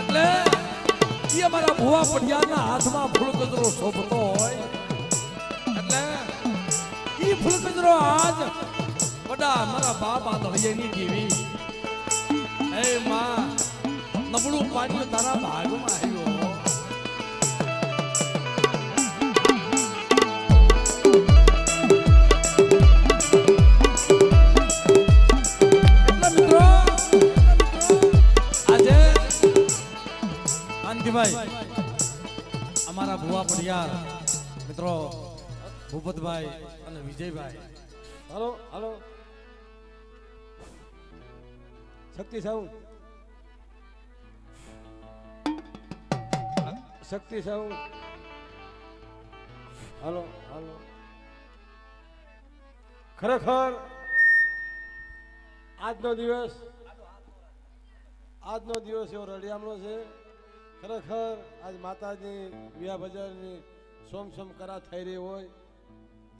એટલે એ અમારા ભુવા પડિયાના હાથમાં ફૂલ ગજરો શોભતો હોય. એટલે એ ફૂલ ગજરો આજ વડા મારા બાપ આંધળીએની જીવી એ માં, નબળું પાણી તારા ભાગમાં આવ્યો. ભુવા પડિયાર. મિત્રો, ભૂપતભાઈ અને Vijaybhai. Hello hello. Shakti sound. Shakti sound. Hello hello. ખરેખર આજનો દિવસ આજનો દિવસ એવો રળિયામણો છે. ખરેખર આજ માતાજી વિયા બજારની સોમ સોમ કરા થઈ રહી હોય,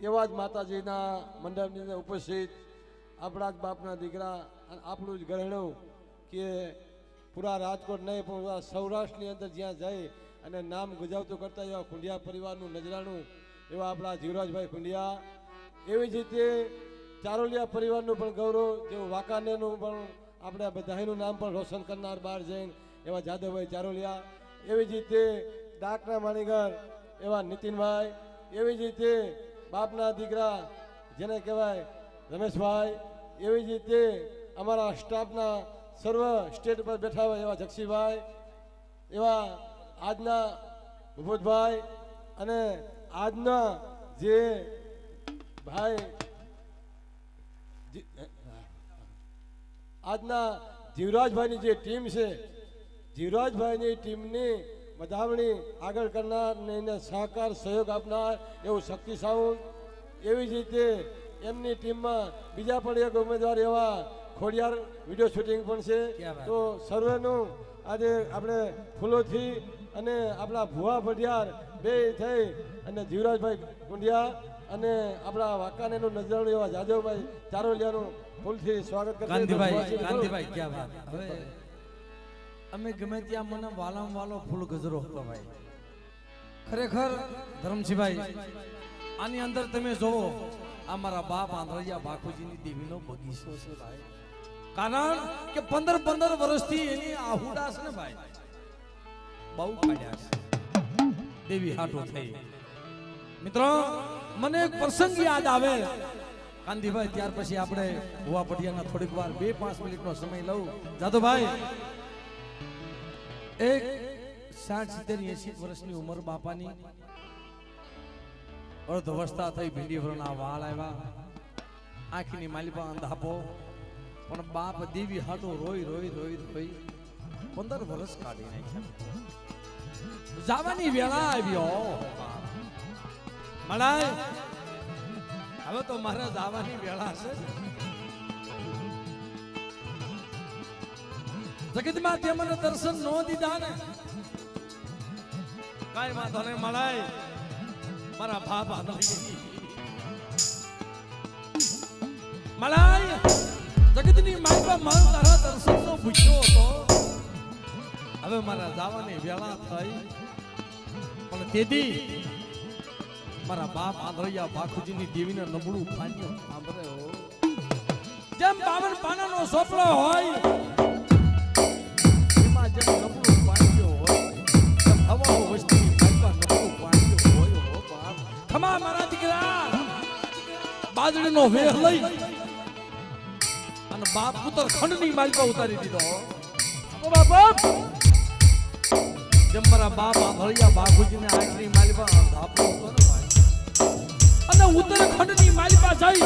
એવા જ માતાજીના મંડપની અંદર ઉપસ્થિત આપણા જ બાપના દીકરા અને આપણું જ ઘરેણું કે પૂરા રાજકોટ નહીં, પણ પૂરા સૌરાષ્ટ્રની અંદર જ્યાં જાય અને નામ ગુજાવતું કરતા એવા ખુંડિયા પરિવારનું નજરાણું, એવા આપણા જીવરાજભાઈ ખુંડિયા. એવી જ રીતે ચારોલિયા પરિવારનું પણ ગૌરવ, જેવું વાંકાનેરનું પણ આપણે બધાનું નામ પણ રોશન કરનાર બહાર જઈને એવા જાદવભાઈ ચારોલિયા, એવી જ રીતે ડાકના માણીગર, એવા નીતિનભાઈ, એવી જ રીતે બાપના દીકરા, જેને કહેવાય રમેશભાઈ, એવી જ રીતે અમારા સ્ટાફના સર્વ સ્ટેટ પર બેઠા હોય એવા જક્ષીભાઈ એવા આજના ભૂપતભાઈ અને આજના જે ભાઈ આજના જીવરાજભાઈની જે ટીમ છે જીવરાજભાઈની ટીમની વધામણી આગળ કરનાર ને એને સહકાર સહયોગ આપનાર એવું શક્તિ સાઉન્ડ એવી જ રીતે એમની ટીમમાં બીજા પણ એક ઉમેદવાર એવા ખોડિયાર વીડિયો શૂટિંગ પણ છે. તો સર્વેનું આજે આપણે ફૂલોથી અને આપણા ભુવા ભડિયાર બે થઈ અને જીવરાજભાઈ ગુંડિયા અને આપણા વાકાનેનું નજરાણું એવા જાદવભાઈ ચારોલિયાનું ફૂલથી સ્વાગત કરતા કાંતિભાઈ કાંતિભાઈ ક્યાં વાત. હવે અમે ગમે ત્યાં મને વાલામ વાલો ફૂલ ગજરો ભાઈ. ખરેખર ધરમસિંહભાઈ આની અંદર તમે જોવો આ મારા બાપ આંધળિયા બાકુજીની દેવીનો બગીચો છે ભાઈ. કારણ કે પંદર પંદર વર્ષથી એની આહુડા છે ને ભાઈ. બહુ કાઢ્યા છે. દેવી હાટો થઈ. મિત્રો, મને એક પ્રસંગ યાદ આવે. કાંતિભાઈ, ત્યાર પછી આપણે ભુવા પટિયાના થોડીક વાર બે પાંચ મિનિટનો સમય લઉં. જાદવભાઈ એક સાઠ સિત્તેર એસી વર્ષની ઉંમર બાપાની અર્ધ અવસ્થા થઈ ભીંડી ભરના વાળ આવ્યા. આંખની માલિપા અંધાપો. પણ બાપ દેવી હાટો રોઈ રોઈ રોઈ રોઈ પંદર વર્ષ કાઢી નાખ્યા. જવાની વેળા આવ્યો. મળાય હવે તો મારે જવાની વેળા છે. જગતમાં તે મને દર્શન નો દીધા ને. કાંઈ વાંધો નહીં મળાય મારા બાપ મળાય જગતની માલપા મારું તારા દર્શન નો પૂછ્યો હતો. હવે મારા જવાની વેળા થઈ. પણ તેથી મારા બાપ આંધળિયા બાખુજીની દેવીને નબળું ફાન્યો સાંભળે જેમ બાવન પાનાનો સોપડો હોય ખમા મારા દીકરા અને બાપ પુત્ર ખંડની માલિકા ઉતારી દીધો. બાપ જેમ મારા બાપ આંધળિયા બાપુજીને આખરી માલપા ધાપો અને ઉત્તરાખંડની માલિકા જઈ.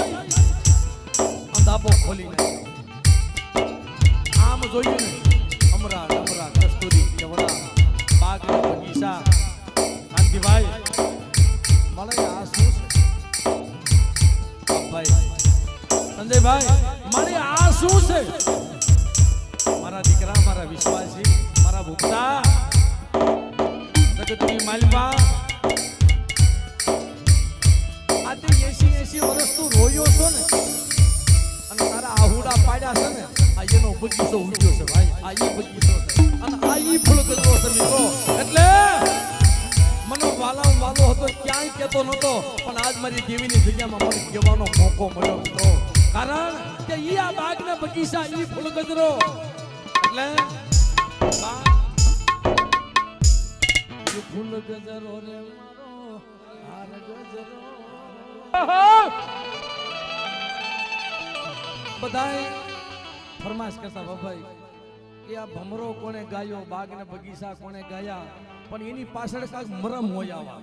અંધાપો ખોલીને આમ જોયું અમરા ડમરા કસ્તુરી કેવડા બાગના બગીચા કાંતિભાઈ મને આ શું છે? ભાઈ. સંજયભાઈ મળે આ શું છે? મારા દીકરા, મારા વિશ્વાસી, મારા ભૂપતા જગતની માલિકા આજે એસી એસી વર્ષ તું રોયો છો ને? અને તારા આહુડા પાડ્યા છે ને, આ એનો બગીચો ઉગ્યો છે ભાઈ, આ ઈ બગીચો છે. અને આ ઈ ફૂલ છે મિત્રો. એટલે મને વાલા વાલો હતો, ક્યાંય કહેતો નતો પણ આજ મારી દેવીની જગ્યામાં મને કહેવાનો મોકો મળ્યો મિત્રો કારણ કે ઈ આ બાગના બગીચા, ઈ ફૂલ ગજરો એટલે ફૂલ ગજરો રે મારો હાર ગજરો બધાય ફરમાશ કરતા બાબાઈ કે આ ભમરો કોણે ગાયો બાગ ને બગીચા કોણે ગાયા, પણ એની પાછળ કાંઈક મરમ હોય આવા.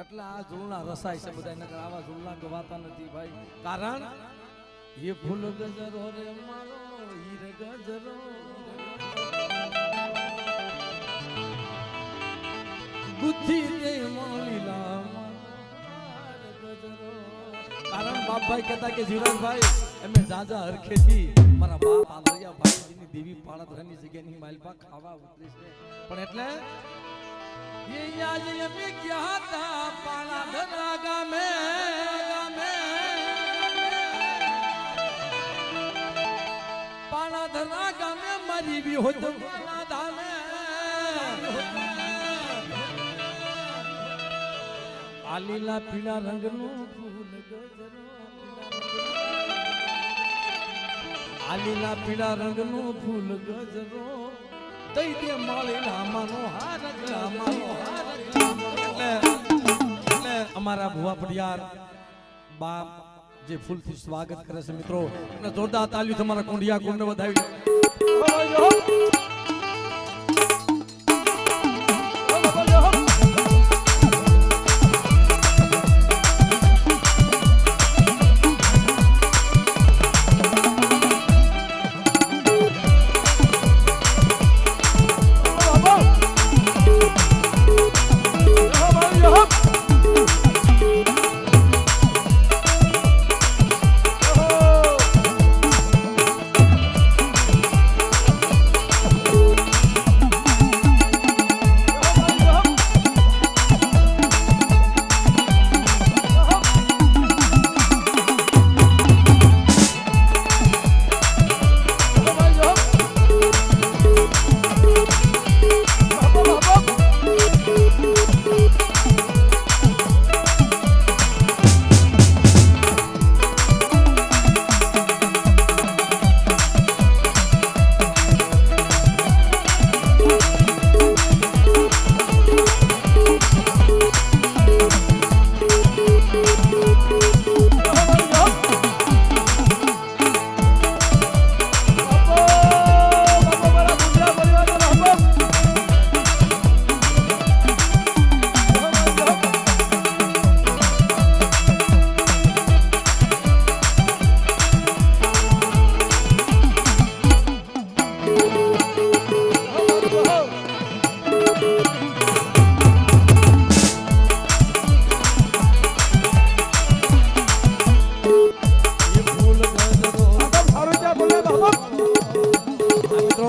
એટલે આ ઝૂલના રસાય છે બધા નકર આવા ઝૂલના ગવાતા નથી ભાઈ. કારણ, એ ફૂલ ગજરો રે મારો, હીર ગજરો બુદ્ધિ દે મોલીલા ગજરો. કારણ બાપભાઈ કહેતા કે જીવરાજભાઈ અમે જાજા હરખેથી મારા બાપ આંધળિયા ભાઈજીની દેવી પાળતરાની જગ્યાની માલપા ખાવા ઉતરી છે. પણ એટલે એ યાદ અમે ગયા હતા પાળાધરા ગામે ગામે પાળાધરા ગામે મારી બી તો પાળા ધામે. આ લીલા પીળા રંગનું ફૂલ આ લીલા પીળા રંગનું ફૂલ ગજરો. દઈ દે માળી રામાનો હાર રામાનો હાર એટલે અમારા ભુવા પડિયાર બાપ જે ફૂલથી સ્વાગત કરે છે મિત્રો, અને જોરદાર તાલીઓ તમારા કુંડિયા કુંડ વધાવી.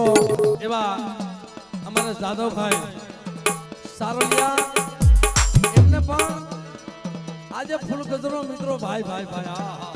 એવા અમારા જાદવભાઈ સારોલિયા એમને પણ આજે ફૂલ ગજરો મિત્રો ભાઈ ભાઈ ભાઈ આ,